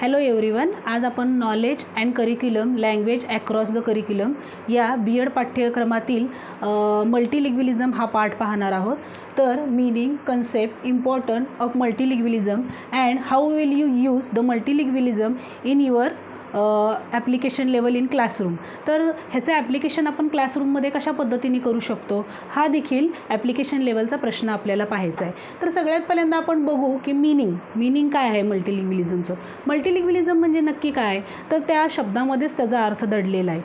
Hello everyone आज आपण knowledge and curriculum language across the curriculum या बी एड पाठ्यक्रमातील मल्टीलिग्विलिझम हा पार्ट पाहणार आहोत. तर meaning concept important of multilingualism and how will you use the multilingualism in your application level in classroom तर ह्याचं application आपण क्लासरूममध्ये कशा पद्धतीने करू शकतो? हा देखील ॲप्लिकेशन लेवलचा प्रश्न आपल्याला पाहायचा आहे. तर सगळ्यात पहिल्यांदा आपण बघू की मीनिंग मीनिंग काय आहे मल्टीलिंग्विलिझमचं मल्टीलिंग्विलिझम म्हणजे नक्की काय? तर त्या शब्दामध्येच त्याचा अर्थ दडलेला आहे.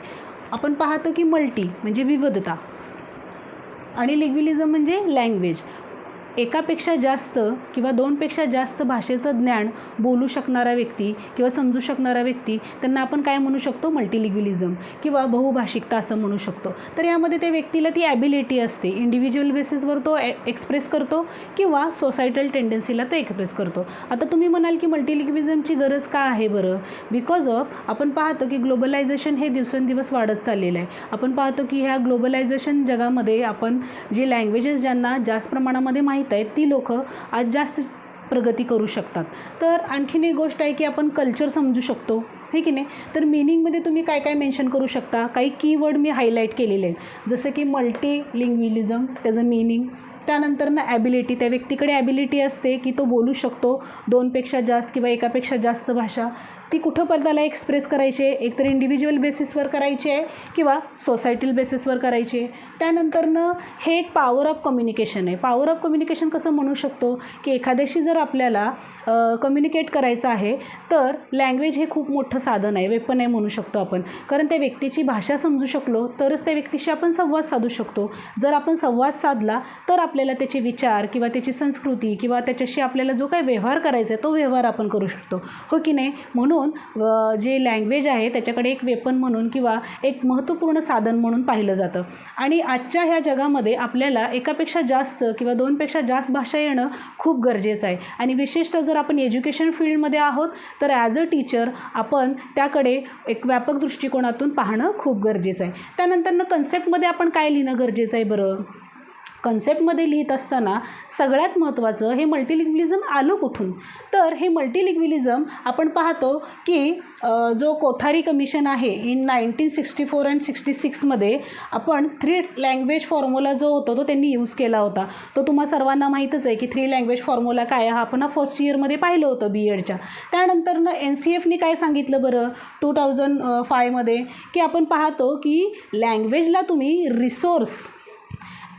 आपण पाहतो की मल्टी म्हणजे विविधता. आणि लिग्विलिझम म्हणजे लँग्वेज एकापेक्षा जास्त किंवा दोनपेक्षा जास्त भाषेचं ज्ञान बोलू शकणारा व्यक्ती किंवा समजू शकणारा व्यक्ती त्यांना आपण काय म्हणू शकतो? मल्टिलिग्युलिझम किंवा बहुभाषिकता असं म्हणू शकतो. तर यामध्ये त्या व्यक्तीला ती ॲबिलिटी असते. इंडिव्हिज्युअल बेसिसवर तो ए एक्सप्रेस करतो किंवा सोसायटल टेंडन्सीला तो एक्सप्रेस करतो. आता तुम्ही म्हणाल की मल्टिलिग्युलिझमची गरज का आहे बरं? बिकॉज ऑफ आपण पाहतो की ग्लोबलायझेशन हे दिवसेंदिवस वाढत चाललेलं आहे. आपण पाहतो की ह्या ग्लोबलायझेशन जगामध्ये आपण जे लँग्वेजेस ज्यांना जास्त प्रमाणामध्ये माहिती आहेत ती लोकं आज जास्त प्रगती करू शकतात. तर आणखीन एक गोष्ट आहे की आपण कल्चर समजू शकतो हे की नाही? तर मिनिंगमध्ये तुम्ही काय काय मेन्शन करू शकता? काही कीवर्ड मी हायलाईट केलेले आहेत. जसं की मल्टी लिंग्विलिझम त्याचं मिनिंग त्यानंतर ना ॲबिलिटी त्या व्यक्तीकडे ॲबिलिटी असते की तो बोलू शकतो दोनपेक्षा जास्त किंवा एकापेक्षा जास्त भाषा. ती कुठं पण त्याला एक्सप्रेस करायची? आहे एकतर इंडिव्हिज्युअल बेसिसवर करायची आहे किंवा सोसायटल बेसिसवर करायची? आहे त्यानंतरनं हे एक पॉवर ऑफ कम्युनिकेशन आहे. पॉवर ऑफ कम्युनिकेशन कसं म्हणू शकतो? की एखाद्याशी जर आपल्याला कम्युनिकेट करायचं आहे तर लँग्वेज हे खूप मोठं साधन आहे वेपन आहे म्हणू शकतो आपण. कारण त्या व्यक्तीची भाषा समजू शकलो तरच त्या व्यक्तीशी आपण संवाद साधू शकतो. जर आपण संवाद साधला तर आपल्याला त्याचे विचार किंवा त्याची संस्कृती किंवा त्याच्याशी आपल्याला जो काही व्यवहार करायचा आहे तो व्यवहार आपण करू शकतो. हो की नाही? म्हणून जे लँग्वेज आहे त्याच्याकडे एक वेपन म्हणून किंवा एक महत्त्वपूर्ण साधन म्हणून पाहिलं जातं. आणि आजच्या ह्या जगामध्ये आपल्याला एकापेक्षा जास्त किंवा दोनपेक्षा जास्त भाषा येणं खूप गरजेचं आहे. आणि विशेषतः जर आपण एज्युकेशन फील्डमध्ये आहोत तर ॲज अ टीचर आपण त्याकडे एक व्यापक दृष्टिकोनातून पाहणं खूप गरजेचं आहे. त्यानंतरनं कन्सेप्टमध्ये आपण काय लिहिणं गरजेचं आहे बरं? कन्सेप्टमध्ये लिहित असताना सगळ्यात महत्त्वाचं हे मल्टिलिग्विलिझम आलं कुठून? तर हे मल्टिलिग्विलिझम आपण पाहतो की जो कोठारी कमिशन आहे in nineteen sixty four and sixty सिक्समध्ये आपण थ्री लँग्वेज फॉर्म्युला जो होतो तो त्यांनी यूज केला होता. तो तुम्हा सर्वांना माहीतच आहे की थ्री लँग्वेज फॉर्म्युला काय हा आपण फर्स्ट इयरमध्ये पाहिलं होतं बी एडच्या त्यानंतरनं एन सी एफनी काय सांगितलं बरं? टू थाउजंड फायमध्ये की आपण पाहतो की लँग्वेजला तुम्ही रिसोर्स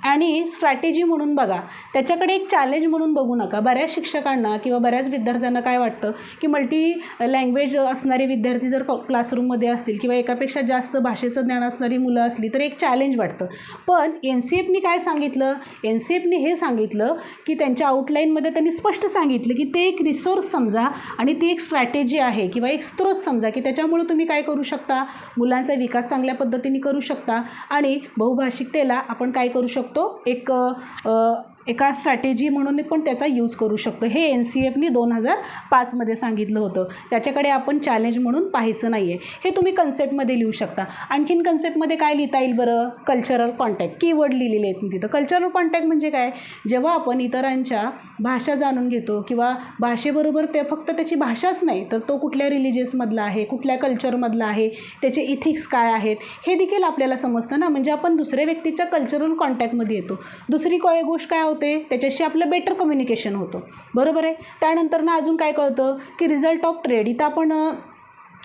आणि स्ट्रॅटेजी म्हणून बघा. त्याच्याकडे एक चॅलेंज म्हणून बघू नका. बऱ्याच शिक्षकांना किंवा बऱ्याच विद्यार्थ्यांना काय वाटतं? की मल्टी लँग्वेज असणारे विद्यार्थी जर क्लासरूममध्ये असतील किंवा एकापेक्षा जास्त भाषेचं ज्ञान असणारी मुलं असली तर एक चॅलेंज वाटतं. पण एन सी एफनी काय सांगितलं? एन सी एफनी हे सांगितलं की त्यांच्या आउटलाईनमध्ये त्यांनी स्पष्ट सांगितलं की ते एक रिसोर्स समजा आणि ती एक स्ट्रॅटेजी आहे किंवा एक स्त्रोत समजा की त्याच्यामुळं तुम्ही काय करू शकता? मुलांचा विकास चांगल्या पद्धतीने करू शकता आणि बहुभाषिकतेला आपण काय करू शकतो? तो एक एका स्ट्रॅटेजी म्हणून पण त्याचा यूज करू शकतो. हे एन सी एफनी दोन हजार पाचमध्ये सांगितलं होतं. त्याच्याकडे आपण चॅलेंज म्हणून पाहायचं नाही आहे हे तुम्ही कन्सेप्टमध्ये लिहू शकता. आणखीन कन्सेप्टमध्ये काय लिहिता येईल बरं? कल्चरल कॉन्टॅक्ट कीवर्ड लिहिलेले आहेत तिथं. कल्चरल कॉन्टॅक्ट म्हणजे काय? जेव्हा आपण इतरांच्या भाषा जाणून घेतो किंवा भाषेबरोबर ते फक्त त्याची भाषाच नाही तर तो कुठल्या रिलिजियसमधला आहे कुठल्या कल्चरमधला आहे त्याचे इथिक्स काय आहेत हे देखील आपल्याला समजतं ना? म्हणजे आपण दुसऱ्या व्यक्तीच्या कल्चरल कॉन्टॅक्टमध्ये येतो. दुसरी काय गोष्ट काय होते त्याच्याशी आपलं बेटर कम्युनिकेशन होतं. बरोबर आहे? त्यानंतर ना अजून काय कळतं की रिझल्ट ऑफ ट्रेड इथं आपण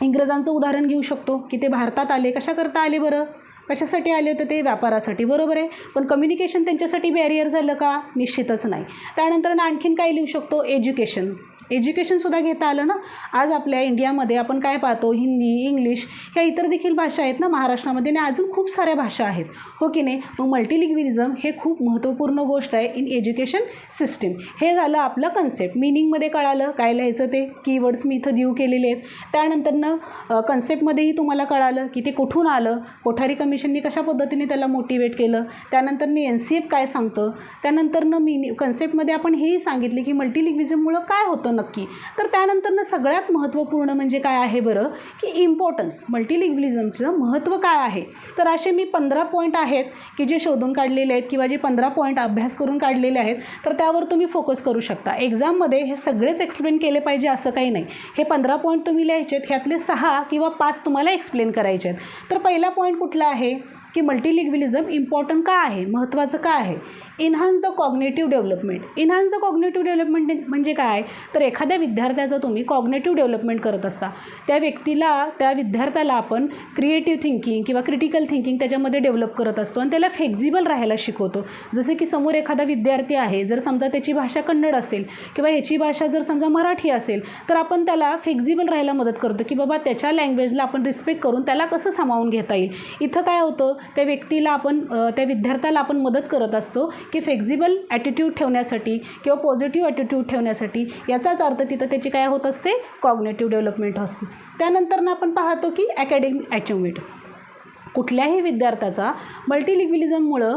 इंग्रजांचं उदाहरण घेऊ शकतो की ते भारतात आले. कशा करता आले बरं? कशासाठी आले होते ते? व्यापारासाठी. बरोबर आहे? पण कम्युनिकेशन त्यांच्यासाठी बॅरियर झालं का? निश्चितच नाही. त्यानंतर ना आणखीन काय लिहू शकतो? एज्युकेशन एज्युकेशनसुद्धा घेता आलं ना? आज आपल्या इंडियामध्ये आपण काय पाहतो? हिंदी इंग्लिश ह्या इतर देखील भाषा आहेत ना महाराष्ट्रामध्ये आणि अजून खूप साऱ्या भाषा आहेत. हो की नाही? मग मल्टीलिग्विलिझम हे खूप महत्त्वपूर्ण गोष्ट आहे इन एज्युकेशन सिस्टीम हे झालं आपलं कन्सेप्ट मिनिंगमध्ये कळालं. काय लिहायचं ते? कीवर्ड्स मी इथं देऊ केलेले आहेत. त्यानंतरनं कन्सेप्टमध्येही तुम्हाला कळालं की ते कुठून आलं? कोठारी कमिशननी कशा पद्धतीने त्याला मोटिवेट केलं? त्यानंतरनं एन सी एफ काय सांगतं? त्यानंतरनं मिनी कन्सेप्टमध्ये आपण हेही सांगितले की मल्टीलिग्विझममुळं काय होतं नक्की. तर त्यानंतरनं सगळ्यात महत्त्वपूर्ण म्हणजे काय आहे बरं? की इम्पॉर्टन्स मल्टिलिग्विलिझमचं महत्त्व काय आहे? तर असे मी पंधरा पॉईंट आहेत की जे शोधून काढलेले आहेत किंवा जे पंधरा पॉईंट अभ्यास करून काढलेले आहेत तर त्यावर तुम्ही फोकस करू शकता. एक्झाममध्ये हे सगळेच एक्सप्लेन केले पाहिजे असं काही नाही. हे पंधरा पॉईंट तुम्ही लिहायचे आहेत ह्यातले सहा किंवा पाच तुम्हाला एक्सप्लेन करायचे आहेत. तर पहिला पॉईंट कुठला आहे? की मल्टिलिग्विलिझम इम्पॉर्टंट का आहे? महत्त्वाचं का आहे? Enhance the cognitive development enhance the cognitive development म्हणजे काय? तर एखाद्या विद्यार्थ्याचं तुम्ही कॉग्नेटिव्ह डेव्हलपमेंट करत असता. त्या व्यक्तीला त्या विद्यार्थ्याला आपण क्रिएटिव्ह थिंकिंग किंवा क्रिटिकल थिंकिंग त्याच्यामध्ये डेव्हलप करत असतो आणि त्याला फ्लेक्झिबल राहायला शिकवतो. जसे की समोर एखादा विद्यार्थी आहे जर समजा त्याची भाषा कन्नड असेल किंवा ह्याची भाषा जर समजा मराठी असेल तर आपण त्याला फ्लेक्झिबल राहायला मदत करतो की बाबा त्याच्या लँग्वेजला आपण रिस्पेक्ट करून त्याला कसं सामावून घेता येईल. इथं काय होतं? त्या व्यक्तीला आपण त्या विद्यार्थ्याला आपण मदत करत असतो. की फ्लेक्झिबल ॲटिट्यूड ठेवण्यासाठी किंवा पॉझिटिव्ह ॲटिट्यूड ठेवण्यासाठी याचाच अर्थ तिथं त्याची काय होत असते? कॉग्नेटिव्ह डेव्हलपमेंट असते. त्यानंतर आपण पाहतो की अकॅडमिक अचिव्हमेंट कुठल्याही विद्यार्थ्याचा मल्टिलिग्विलिझममुळं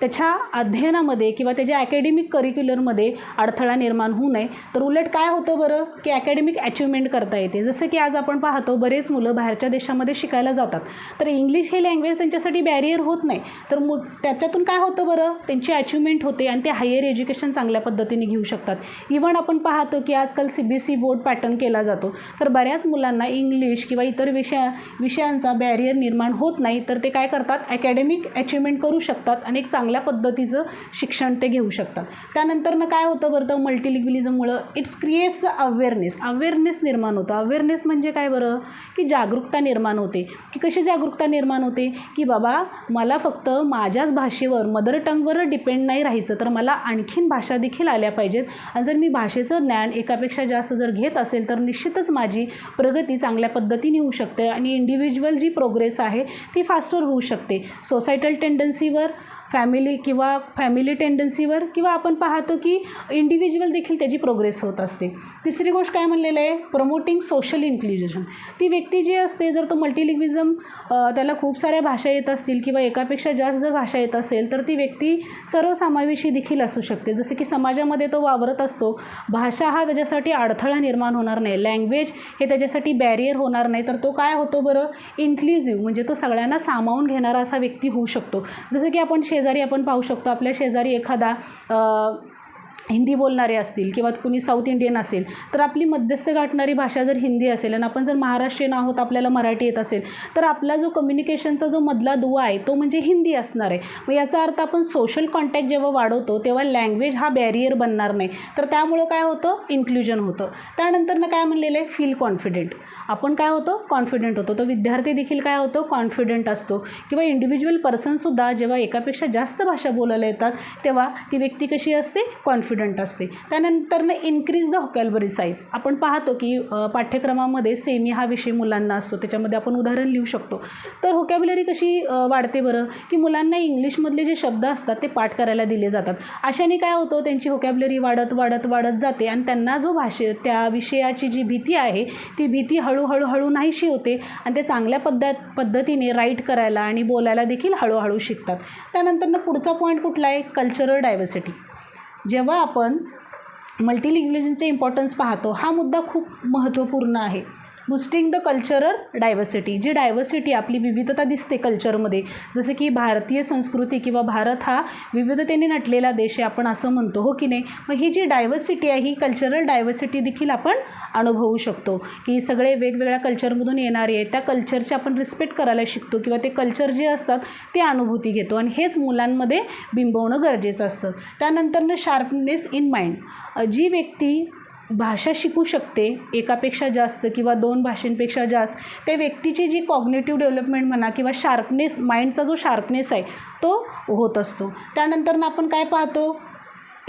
त्याच्या अध्ययनामध्ये किंवा त्याच्या अकॅडमिक करिक्युलरमध्ये अडथळा निर्माण होऊ नये. तर उलट काय होतं बरं? की अकॅडमिक अचिव्हमेंट करता येते. जसं की आज आपण पाहतो बरेच मुलं बाहेरच्या देशामध्ये शिकायला जातात. तर इंग्लिश हे लँग्वेज त्यांच्यासाठी बॅरियर होत नाही. तर मु त्याच्यातून काय होतं बरं? त्यांची अचिव्हमेंट होते आणि ते हायर एज्युकेशन चांगल्या पद्धतीने घेऊ शकतात. इव्हन आपण पाहतो की आजकाल C B C board pattern केला जातो. तर बऱ्याच मुलांना इंग्लिश किंवा इतर विषया विषयांचा बॅरियर निर्माण होत नाही. तर ते काय करतात? अकॅडमिक अचिव्हमेंट करू शकतात आणि एक चांगल्या पद्धतीचं शिक्षण ते घेऊ शकतात. त्यानंतरनं काय होतं बरं तर मल्टिलिग्विलिझममुळं its creates the awareness awareness निर्माण होतं. अवेअरनेस म्हणजे काय बरं? की जागरूकता निर्माण होते. की कशी जागरूकता निर्माण होते? की बाबा मला फक्त माझ्याच भाषेवर मदर टंगवर डिपेंड नाही राहायचं तर मला आणखीन भाषा देखील आल्या पाहिजेत. आणि जर मी भाषेचं ज्ञान एकापेक्षा जास्त जर घेत असेल तर निश्चितच माझी प्रगती चांगल्या पद्धतीने होऊ शकते. आणि इंडिव्हिज्युअल जी प्रोग्रेस आहे ती फास्टर होऊ शकते. सोसायटल टेंडन्सीवर फॅमिली किंवा फॅमिली टेंडन्सीवर किंवा आपण पाहतो की इंडिव्हिज्युअल देखील त्याची प्रोग्रेस होत असते. तिसरी गोष्ट काय म्हणलेलं आहे? प्रमोटिंग सोशल इन्क्लुजन ती व्यक्ती जी असते जर तो मल्टिलिंग्विजम त्याला खूप साऱ्या भाषा येत असतील किंवा एकापेक्षा जास्त जर भाषा येत असेल तर ती व्यक्ती सर्वसमावेशी देखील असू शकते. जसे की समाजामध्ये तो वावरत असतो. भाषा हा त्याच्यासाठी अडथळा निर्माण होणार नाही. लँग्वेज हे त्याच्यासाठी बॅरियर होणार नाही. तर तो काय होतो बरं? इन्क्लुझिव्ह म्हणजे तो सगळ्यांना सामावून घेणारा असा व्यक्ती होऊ शकतो. जसं की आपण शे शेजारी आपण पाहू शकतो. आपल्या शेजारी एखादा हिंदी बोलणारे असतील किंवा कुणी साऊथ इंडियन असेल तर आपली मध्यस्थ गाठणारी भाषा जर हिंदी असेल आणि आपण जर महाराष्ट्रीयन आहोत आपल्याला मराठी येत असेल तर आपला जो कम्युनिकेशनचा जो मधला दुवा आहे तो म्हणजे हिंदी असणार आहे. मग याचा अर्थ आपण सोशल कॉन्टॅक्ट जेव्हा वाढवतो तेव्हा लँग्वेज हा बॅरियर बनणार नाही. तर त्यामुळं काय होतं? इन्क्ल्युजन होतं. त्यानंतरनं काय म्हणलेलं आहे? फील कॉन्फिडेंट आपण काय होतो? कॉन्फिडंट होतो. तर विद्यार्थी देखील काय होतो? कॉन्फिडंट असतो. किंवा इंडिव्हिज्युअल पर्सनसुद्धा जेव्हा एकापेक्षा जास्त भाषा बोलायला येतात तेव्हा ती व्यक्ती कशी असते? कॉन्फिडंट असते. त्यानंतरनं इन्क्रीज द होकॅलबरी साईज आपण पाहतो की पाठ्यक्रमामध्ये सेमी हा विषय मुलांना असतो. त्याच्यामध्ये आपण उदाहरण लिहू शकतो. तर होकॅबुलरी कशी वाढते बरं? की मुलांना इंग्लिशमधले जे शब्द असतात ते पाठ करायला दिले जातात. अशाने काय होतं? त्यांची होकॅबुलरी वाढत वाढत वाढत जाते आणि त्यांना जो भाषे त्या विषयाची जी भीती आहे ती भीती हळूहळू हळू नाहीशी होते आणि ते चांगल्या पद्धत पद्धतीने राईट करायला आणि बोलायला देखील हळूहळू शिकतात. त्यानंतरनं पुढचा पॉईंट कुठला आहे? कल्चरल डायव्हर्सिटी जेव्हा आपण मल्टिलिंग्विजनचे इम्पॉर्टन्स पाहतो हा मुद्दा खूप महत्त्वपूर्ण आहे. बुस्टिंग द कल्चरल डायव्हर्सिटी जी डायव्हर्सिटी आपली विविधता दिसते कल्चरमध्ये जसं की भारतीय संस्कृती किंवा भारत हा विविधतेने नटलेला देश आहे आपण असं म्हणतो हो की नाही? मग ही जी डायव्हर्सिटी आहे ही कल्चरल डायव्हर्सिटी देखील आपण अनुभवू शकतो की सगळे वेगवेगळ्या कल्चरमधून येणारे आहेत त्या कल्चरचे आपण रिस्पेक्ट करायला शिकतो किंवा ते कल्चर जे असतात ते अनुभूती घेतो आणि हेच मुलांमध्ये बिंबवणं गरजेचं असतं. त्यानंतरनं शार्पनेस इन माइंड जी व्यक्ती भाषा शिकू शकते एकापेक्षा जास्त किंवा दोन भाषेंपेक्षा जास्त त्या व्यक्तीची जी कॉग्नेटिव्ह डेव्हलपमेंट म्हणा किंवा शार्पनेस माइंडचा जो शार्पनेस आहे तो होत असतो. त्यानंतर आपण काय पाहतो?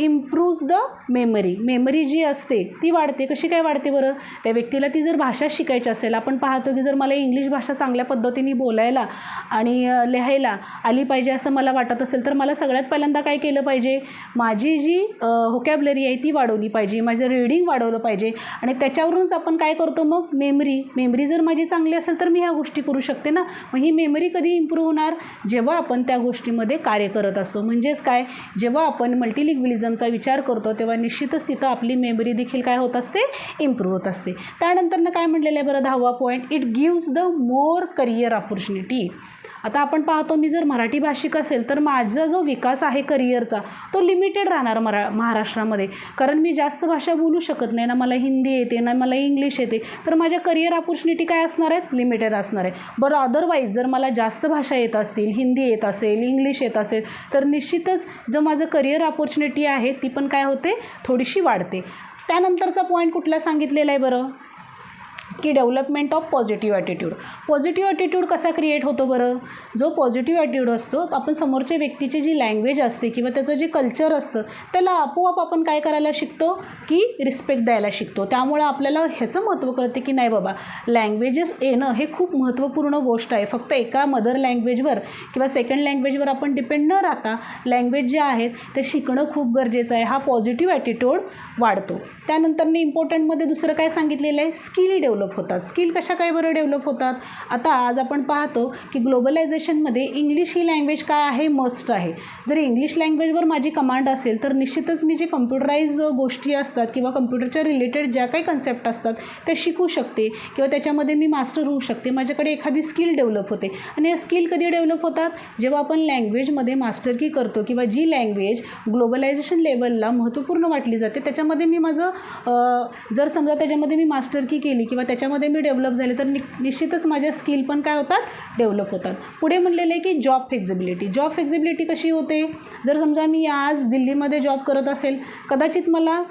इम्प्रूव्ज द मेमरी मेमरी जी असते ती वाढते. कशी काय वाढते बरं? त्या व्यक्तीला ती जर भाषा शिकायची असेल आपण पाहतो की जर मला इंग्लिश भाषा चांगल्या पद्धतीने बोलायला आणि लिहायला आली पाहिजे असं मला वाटत असेल तर मला सगळ्यात पहिल्यांदा काय केलं पाहिजे? माझी जी होकॅबलरी आहे ती वाढवली पाहिजे. माझं रीडिंग वाढवलं पाहिजे. आणि त्याच्यावरूनच आपण काय करतो मग? मेमरी मेमरी जर माझी चांगली असेल तर मी ह्या गोष्टी करू शकते ना? मग ही मेमरी कधी इम्प्रूव्ह होणार? जेव्हा आपण त्या गोष्टीमध्ये कार्य करत असतो. म्हणजेच काय? जेव्हा आपण मल्टिलिग्विलिझम लिंग्विझमचा विचार करतो तेव्हा निश्चितच तिथं आपली मेमरी देखील काय होत असते? इम्प्रूव्ह होत असते. त्यानंतरनं काय म्हणलेलं आहे बरं दहावा point it gives the more career opportunity आता आपण पाहतो मी जर मराठी भाषिक असेल तर माझा जो विकास आहे करिअरचा तो लिमिटेड राहणार मरा महाराष्ट्रामध्ये. कारण मी जास्त भाषा बोलू शकत नाही ना मला हिंदी येते ना मला इंग्लिश येते. तर माझ्या करिअर ऑपॉर्च्युनिटी काय असणार आहेत? लिमिटेड असणार आहे. बरं अदरवाईज जर मला जास्त भाषा येत असतील हिंदी येत असेल इंग्लिश येत असेल तर निश्चितच जो माझं करिअर ऑपॉर्च्युनिटी आहे ती पण काय होते? थोडीशी वाढते. त्यानंतरचा पॉईंट कुठला सांगितलेला आहे बरं? की development of positive attitude positive attitude कसा क्रिएट होतो बरं? जो पॉझिटिव्ह ॲटिट्यूड असतो आपण समोरच्या व्यक्तीची जी लँग्वेज असते किंवा त्याचं जे कल्चर असतं त्याला आपोआप आपण काय करायला शिकतो? की रिस्पेक्ट द्यायला शिकतो. त्यामुळं आपल्याला ह्याचं महत्त्व कळते की नाही बाबा लँग्वेजेस येणं हे खूप महत्त्वपूर्ण गोष्ट आहे. फक्त एका मदर लँग्वेजवर किंवा सेकंड लँग्वेजवर आपण डिपेंड न राहता लँग्वेज जे आहेत ते शिकणं खूप गरजेचं आहे. हा पॉझिटिव्ह ॲटिट्यूड वाढतो. त्यानंतरने इम्पॉर्टंटमध्ये दुसरं काय सांगितलेलं आहे? स्किल डेव्हलप डेव्हलप होतात. स्किल कशा काय बरं डेव्हलप होतात? आता आज आपण पाहतो की ग्लोबलायझेशनमध्ये इंग्लिश ही लँग्वेज काय आहे? मस्ट आहे. जर इंग्लिश लँग्वेजवर माझी कमांड असेल तर निश्चितच मी जे कम्प्युटराईज गोष्टी असतात किंवा कम्प्युटरच्या रिलेटेड ज्या काही कन्सेप्ट असतात त्या शिकू शकते किंवा त्याच्यामध्ये मी मास्टर होऊ शकते. माझ्याकडे एखादी स्किल डेव्हलप होते आणि या स्किल कधी डेव्हलप होतात? जेव्हा आपण लँग्वेजमध्ये मास्टर की करतो किंवा जी लँग्वेज ग्लोबलायझेशन लेवलला महत्त्वपूर्ण वाटली जाते त्याच्यामध्ये मी माझं जर समजा त्याच्यामध्ये मी मास्टर की केली किंवा त्याच्यामध्ये मी डेव्हलप झाले तर नि निश्चितच माझ्या स्किल पण काय होतात? डेव्हलप होतात. पुढे म्हणलेलं आहे की जॉब फ्लेक्झिबिलिटी जॉब फ्लेक्झिबिलिटी कशी होते? जर समजा मी आज दिल्लीमध्ये जॉब करत असेल कदाचित मला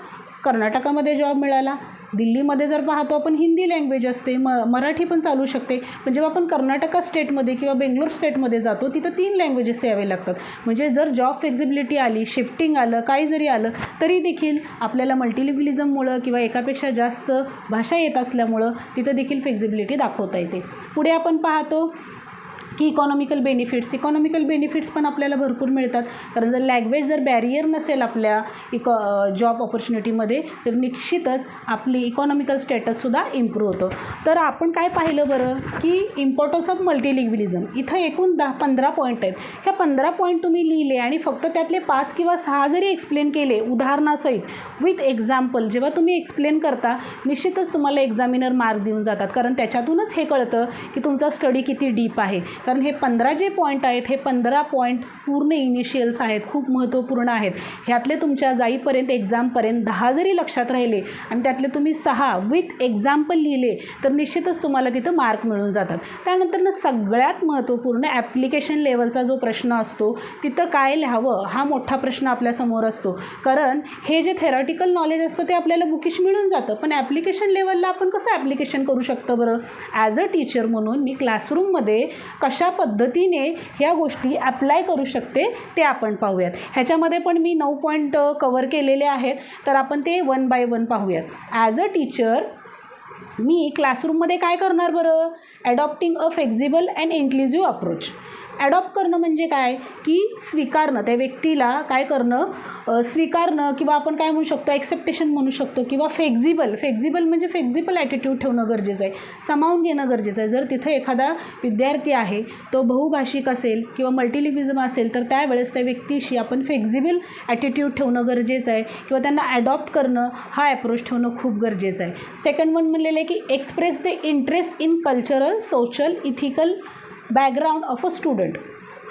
कर्नाटकामध्ये जॉब मिळाला दिल्लीमध्ये जर पाहतो आपण हिंदी लँग्वेज असते म मराठी पण चालू शकते. पण जेव्हा आपण कर्नाटका स्टेटमध्ये किंवा बेंगलोर स्टेटमध्ये जातो तिथं तीन लँग्वेजेस यावे लागतात. म्हणजे जर जॉब फ्लेक्झिबिलिटी आली शिफ्टिंग आलं काही जरी आलं तरी देखील आपल्याला मल्टिलिंग्विलिझममुळं किंवा एकापेक्षा जास्त भाषा येत असल्यामुळं तिथं देखील फ्लेक्झिबिलिटी दाखवता येते. पुढे आपण पाहतो की इकॉनॉमिकल बेनिफिट्स इकॉनॉमिकल बेनिफिट्स पण आपल्याला भरपूर मिळतात. कारण जर लँग्वेज जर बॅरियर नसेल आपल्या इकॉ जॉब ऑपॉर्च्युनिटीमध्ये तर निश्चितच आपली इकॉनॉमिकल स्टेटससुद्धा इम्प्रूव्ह होतं. तर आपण काय पाहिलं बरं? की इम्पॉर्टन्स ऑफ मल्टीलिंग्विलिझम इथं एकूण दहा पंधरा पॉईंट आहेत. ह्या पंधरा पॉईंट तुम्ही लिहिले आणि फक्त त्यातले पाच किंवा सहा जरी एक्सप्लेन केले उदाहरणासहित विथ एक्झाम्पल जेव्हा तुम्ही एक्सप्लेन करता निश्चितच तुम्हाला एक्झामिनर मार्क देऊन जातात. कारण त्याच्यातूनच हे कळतं की तुमचा स्टडी किती डीप आहे. कारण हे पंधरा जे पॉईंट आहेत हे पंधरा पॉईंट्स पूर्ण इनिशियल्स आहेत खूप महत्त्वपूर्ण आहेत. ह्यातले तुमच्या जाईपर्यंत एक्झामपर्यंत दहा जरी लक्षात राहिले आणि त्यातले तुम्ही सहा विथ एक्झाम्पल लिहिले तर निश्चितच तुम्हाला तिथं मार्क मिळून जातात. त्यानंतरनं सगळ्यात महत्त्वपूर्ण ॲप्लिकेशन लेवलचा जो प्रश्न असतो तिथं काय लिहावं हा मोठा प्रश्न आपल्यासमोर असतो. कारण हे जे थेरॉटिकल नॉलेज असतं ते आपल्याला बुकिश मिळून जातं. पण ॲप्लिकेशन लेवलला आपण कसं ॲप्लिकेशन करू शकतो बरं? ॲज अ टीचर म्हणून मी क्लासरूममध्ये कशा पद्धतीने ह्या गोष्टी ॲप्लाय करू शकते ते आपण पाहूयात. ह्याच्यामध्ये पण मी नऊ पॉईंट कवर केलेले आहेत. तर आपण ते वन बाय वन पाहूयात. ॲज अ टीचर मी क्लासरूममध्ये काय करणार बरं? Adopting a flexible and inclusive approach adopt करणं म्हणजे काय? की स्वीकारणं. त्या व्यक्तीला काय करणं? स्वीकारणं किंवा आपण काय म्हणू शकतो? ॲक्सेप्टेशन म्हणू शकतो किंवा फ्लेक्झिबल फ्लेक्झिबल म्हणजे फ्लेक्झिबल ॲटिट्यूड ठेवणं गरजेचं आहे. सामावून घेणं गरजेचं आहे. जर तिथं एखादा विद्यार्थी आहे तो बहुभाषिक असेल किंवा मल्टिलिव्हिजम असेल तर त्यावेळेस त्या व्यक्तीशी आपण फ्लेक्झिबल ॲटिट्यूड ठेवणं गरजेचं आहे किंवा त्यांना ॲडॉप्ट करणं हा ॲप्रोच ठेवणं खूप गरजेचं आहे. सेकंड वन म्हणलेलं आहे की express the interest in cultural social ethical background of a student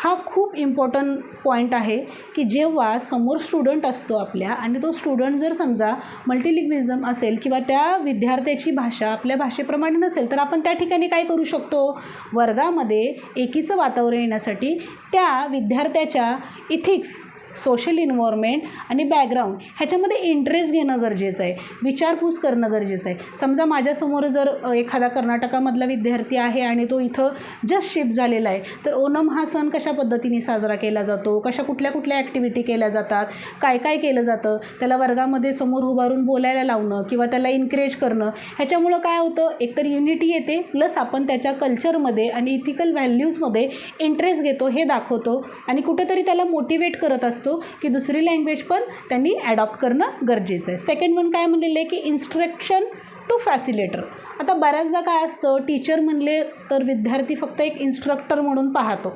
हा खूप इम्पॉर्टंट पॉईंट आहे की जेव्हा समोर स्टुडंट असतो आपल्या आणि तो स्टुडंट जर समजा मल्टिलिंग्विझम असेल किंवा त्या विद्यार्थ्याची भाषा आपल्या भाषेप्रमाणे नसेल तर आपण त्या ठिकाणी काय करू शकतो? वर्गामध्ये एकीचं वातावरण येण्यासाठी त्या विद्यार्थ्याच्या इथिक्स सोशल इन्व्हॉर्मेंट आणि बॅकग्राऊंड ह्याच्यामध्ये इंटरेस्ट घेणं गरजेचं आहे. विचारपूस करणं गरजेचं आहे. समजा माझ्यासमोर जर एखादा कर्नाटकामधला विद्यार्थी आहे आणि तो इथं जस्ट शिफ्ट झालेला आहे तर ओणम हा सण कशा पद्धतीने साजरा केला जातो? कशा कुठल्या कुठल्या ॲक्टिव्हिटी केल्या जातात? काय काय केलं जातं? त्याला वर्गामध्ये समोर उभारून बोलायला लावणं किंवा त्याला इन्करेज करणं ह्याच्यामुळं काय होतं? एकतर युनिटी येते प्लस आपण त्याच्या कल्चरमध्ये आणि इथिकल व्हॅल्यूजमध्ये इंटरेस्ट घेतो हे दाखवतो आणि कुठेतरी त्याला मोटिवेट करत असतो. की दुसरी लँग्वेज पण त्यांनी ॲडॉप्ट करणं गरजेचं आहे. सेकंड वन काय म्हणलेलं आहे की इन्स्ट्रक्शन टू फॅसिलेटर आता बऱ्याचदा काय असतं टीचर म्हणले तर विद्यार्थी फक्त एक इन्स्ट्रक्टर म्हणून पाहतो.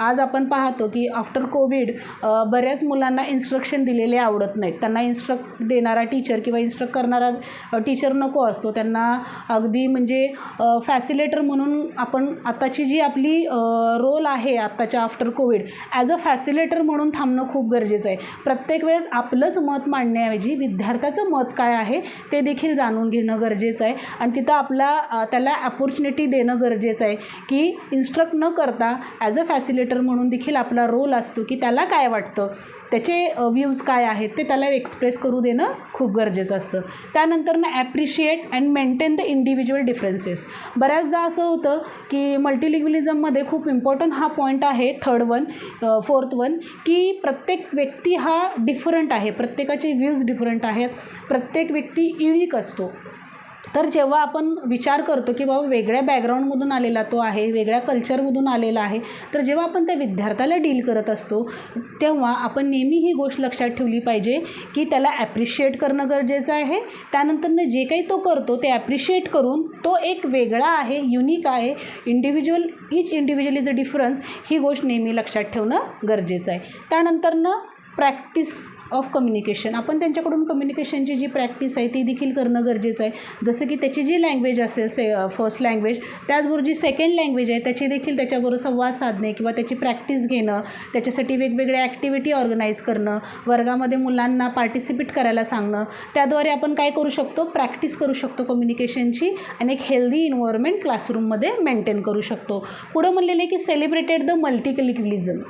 आज आपण पाहतो की आफ्टर कोविड बऱ्याच मुलांना इन्स्ट्रक्शन दिलेले आवडत नाहीत. त्यांना इन्स्ट्रक्ट देणारा टीचर किंवा इन्स्ट्रक्ट करणारा टीचर नको असतो. त्यांना अगदी म्हणजे फॅसिलेटर म्हणून आपण आत्ताची जी आपली रोल आहे आत्ताच्या after covid as a facilitator म्हणून थांबणं खूप गरजेचं आहे. प्रत्येक वेळेस आपलंच मत मांडण्याऐवजी विद्यार्थ्याचं मत काय आहे ते देखील जाणून घेणं गरजेचं आहे. आणि तिथं आपला त्याला अपॉर्च्युनिटी देणं गरजेचं आहे की इन्स्ट्रक्ट न करता ॲज अ फॅसिलेटर म्हणून देखील आपला रोल असतो की त्याला काय वाटतं? त्याचे व्ह्यूज काय आहेत? ते त्याला एक्सप्रेस करू देणं खूप गरजेचं असतं. त्यानंतर ना appreciate and maintain the individual differences बऱ्याचदा असं होतं की मल्टिलिग्युलिझममध्ये खूप इम्पॉर्टंट हा पॉईंट आहे थर्ड वन फोर्थ वन की प्रत्येक व्यक्ती हा डिफरंट आहे. प्रत्येकाचे व्ह्यूज डिफरंट आहेत. प्रत्येक व्यक्ती युनिक असतो. तर जेव्हा आपण विचार करतो की बाबा वेगळ्या बॅकग्राऊंडमधून आलेला तो आहे वेगळ्या कल्चरमधून आलेला आहे तर जेव्हा आपण त्या विद्यार्थ्याला डील करत असतो तेव्हा आपण नेहमी ही गोष्ट लक्षात ठेवली पाहिजे की त्याला ॲप्रिशिएट करणं गरजेचं आहे. त्यानंतरनं जे काही तो करतो ते ॲप्रिशिएट करून तो एक वेगळा आहे युनिक आहे. Individual each individual is a difference ही गोष्ट नेहमी लक्षात ठेवणं गरजेचं आहे. त्यानंतरनं प्रॅक्टिस ऑफ कम्युनिकेशन आपण त्यांच्याकडून कम्युनिकेशनची जी प्रॅक्टिस आहे ती देखील करणं गरजेचं आहे. जसं की त्याची जी लँग्वेज असेल से फर्स्ट लँग्वेज त्याचबरोबर जी सेकंड लँग्वेज आहे त्याची देखील त्याच्याबरोबर संवाद साधणे किंवा त्याची प्रॅक्टिस घेणं त्याच्यासाठी वेगवेगळ्या ॲक्टिव्हिटी ऑर्गनाईज करणं वर्गामध्ये मुलांना पार्टिसिपेट करायला सांगणं त्याद्वारे आपण काय करू शकतो? प्रॅक्टिस करू शकतो कम्युनिकेशनची आणि एक हेल्दी इन्व्हायरमेंट क्लासरूममध्ये मेंटेन करू शकतो. पुढं म्हणलेलं आहे की सेलिब्रेटेड द मल्टिकलिक्विलिझम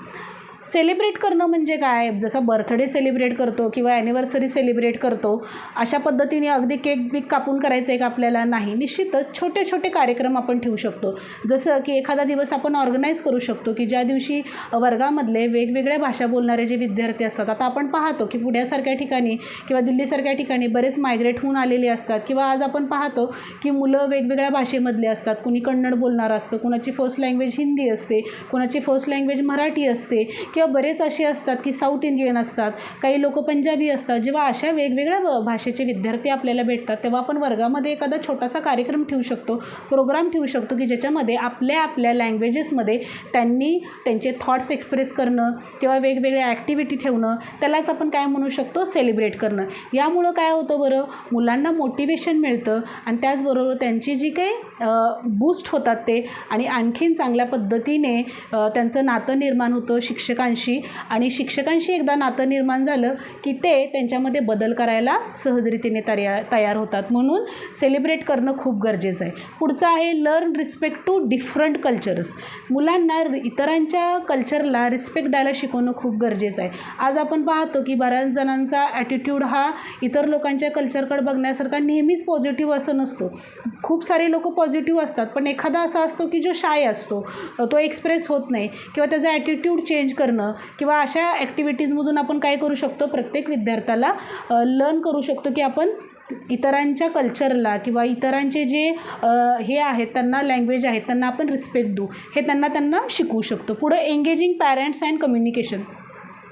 सेलिब्रेट करणं म्हणजे काय? जसं बर्थडे सेलिब्रेट करतो किंवा ॲनिव्हर्सरी सेलिब्रेट करतो अशा पद्धतीने अगदी केक बिक कापून करायचं आहे का आपल्याला? नाही. निश्चितच छोटे छोटे कार्यक्रम आपण ठेवू शकतो. जसं की एखादा दिवस आपण ऑर्गनाईज करू शकतो की ज्या दिवशी वर्गामधले वेगवेगळ्या भाषा बोलणारे जे विद्यार्थी असतात आता आपण पाहतो की पुण्यासारख्या ठिकाणी किंवा दिल्लीसारख्या ठिकाणी बरेच मायग्रेट होऊन आलेले असतात किंवा आज आपण पाहतो की मुलं वेगवेगळ्या भाषेमधले असतात. कुणी कन्नड बोलणारं असतं कुणाची फर्स्ट लँग्वेज हिंदी असते कुणाची फर्स्ट लँग्वेज मराठी असते. किंवा बरेच असे असतात की साऊथ इंडियन असतात काही लोक पंजाबी असतात जेव्हा अशा वेगवेगळ्या भाषेचे विद्यार्थी आपल्याला भेटतात तेव्हा आपण वर्गामध्ये एखादा छोटासा कार्यक्रम ठेवू शकतो प्रोग्राम ठेवू शकतो की ज्याच्यामध्ये आपल्या आपल्या लँग्वेजेसमध्ये त्यांनी त्यांचे थॉट्स एक्सप्रेस करणं किंवा वेगवेगळ्या ॲक्टिव्हिटी ठेवणं त्यालाच आपण काय म्हणू शकतो? सेलिब्रेट करणं. यामुळं काय होतं बरं? मुलांना मोटिवेशन मिळतं आणि त्याचबरोबर त्यांची जी काही बूस्ट होतात ते आणि आणखीन चांगल्या पद्धतीने त्यांचं नातं निर्माण होतं शिक्षक शिक्षकांशी आणि शिक्षकांशी एकदा नातं निर्माण झालं की ते त्यांच्यामध्ये बदल करायला सहजरीतीने तयार तयार होतात. म्हणून सेलिब्रेट करणं खूप गरजेचं आहे. पुढचं आहे learn respect to different cultures मुलांना इतरांच्या कल्चरला रिस्पेक्ट द्यायला शिकवणं खूप गरजेचं आहे. आज आपण पाहतो की बऱ्याच जणांचा ॲटिट्यूड हा इतर लोकांच्या कल्चरकडे बघण्यासारखा नेहमीच पॉझिटिव्ह असं नसतो. खूप सारे लोक पॉझिटिव्ह असतात पण एखादा असा असतो की जो शाय असतो. तो एक्सप्रेस होत नाही किंवा त्याचा ॲटिट्यूड चेंज करणं किंवा अशा ॲक्टिव्हिटीजमधून आपण काय करू शकतो? प्रत्येक विद्यार्थ्याला लर्न करू शकतो की आपण इतरांच्या कल्चरला किंवा इतरांचे जे हे आहेत त्यांना लँग्वेज आहेत त्यांना आपण रिस्पेक्ट देऊ. हे त्यांना त्यांना शिकवू शकतो. पुढं एंगेजिंग पॅरेंट्स अँड कम्युनिकेशन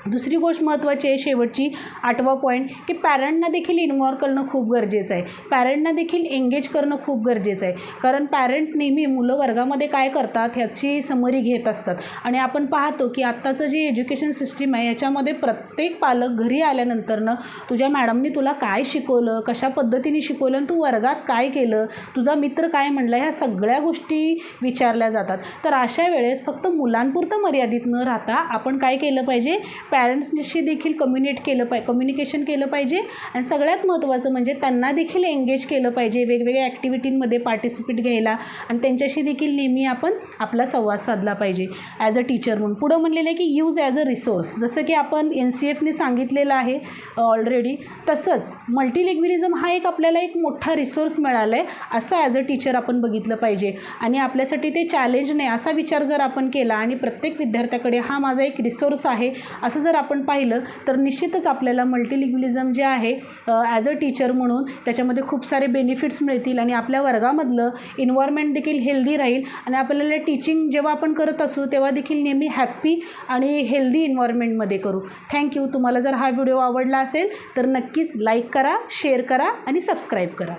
दुसरी गोष्ट महत्त्वाची आहे शेवटची आठवा पॉईंट की पॅरेंटना देखील इन्वॉल्व करणं खूप गरजेचं आहे. पॅरेंटना देखील एंगेज करणं खूप गरजेचं आहे. कारण पॅरेंट नेहमी मुलं वर्गामध्ये काय करतात ह्याची समरी घेत असतात. आणि आपण पाहतो की आत्ताचं जे एज्युकेशन सिस्टीम आहे याच्यामध्ये प्रत्येक पालक घरी आल्यानंतरनं तुझ्या मॅडमनी तुला काय शिकवलं कशा पद्धतीने शिकवलं आणि तू वर्गात काय केलं तुझा मित्र काय म्हणला ह्या सगळ्या गोष्टी विचारल्या जातात. तर अशा वेळेस फक्त मुलांपुरतं मर्यादित न राहता आपण काय केलं पाहिजे? पॅरेंट्सशी देखील कम्युनिट केलं पाहिजे कम्युनिकेशन केलं पाहिजे. आणि सगळ्यात महत्त्वाचं म्हणजे त्यांना देखील एंगेज केलं पाहिजे वेगवेगळ्या ॲक्टिव्हिटींमध्ये पार्टिसिपेट घ्यायला. आणि त्यांच्याशी देखील नेहमी आपण आपला संवाद साधला पाहिजे. ॲज अ टीचर म्हणून. पुढं म्हणलेलं आहे की यूज ॲज अ रिसोर्स जसं की आपण एन सी एफने सांगितलेलं आहे ऑलरेडी तसंच मल्टिलिग्विलिझम हा एक आपल्याला एक मोठा रिसोर्स मिळाला आहे असं ॲज अ टीचर आपण बघितलं पाहिजे. आणि आपल्यासाठी ते चॅलेंज नाही असा विचार जर आपण केला आणि प्रत्येक विद्यार्थ्याकडे हा माझा एक रिसोर्स आहे असं जर आपण पाहिलं तर निश्चितच आपल्याला मल्टिलिग्युलिझम जे आहे ॲज अ टीचर म्हणून त्याच्यामध्ये खूप सारे बेनिफिट्स मिळतील आणि आपल्या वर्गामधलं इन्व्हायरमेंट देखील हेल्दी राहील आणि आपल्याला टीचिंग जेव्हा आपण करत असू तेव्हा देखील नेहमी हॅप्पी आणि हेल्दी इन्व्हायरमेंटमध्ये करू. थँक्यू तुम्हाला जर हा व्हिडिओ आवडला असेल तर नक्कीच लाईक करा शेअर करा आणि सबस्क्राईब करा.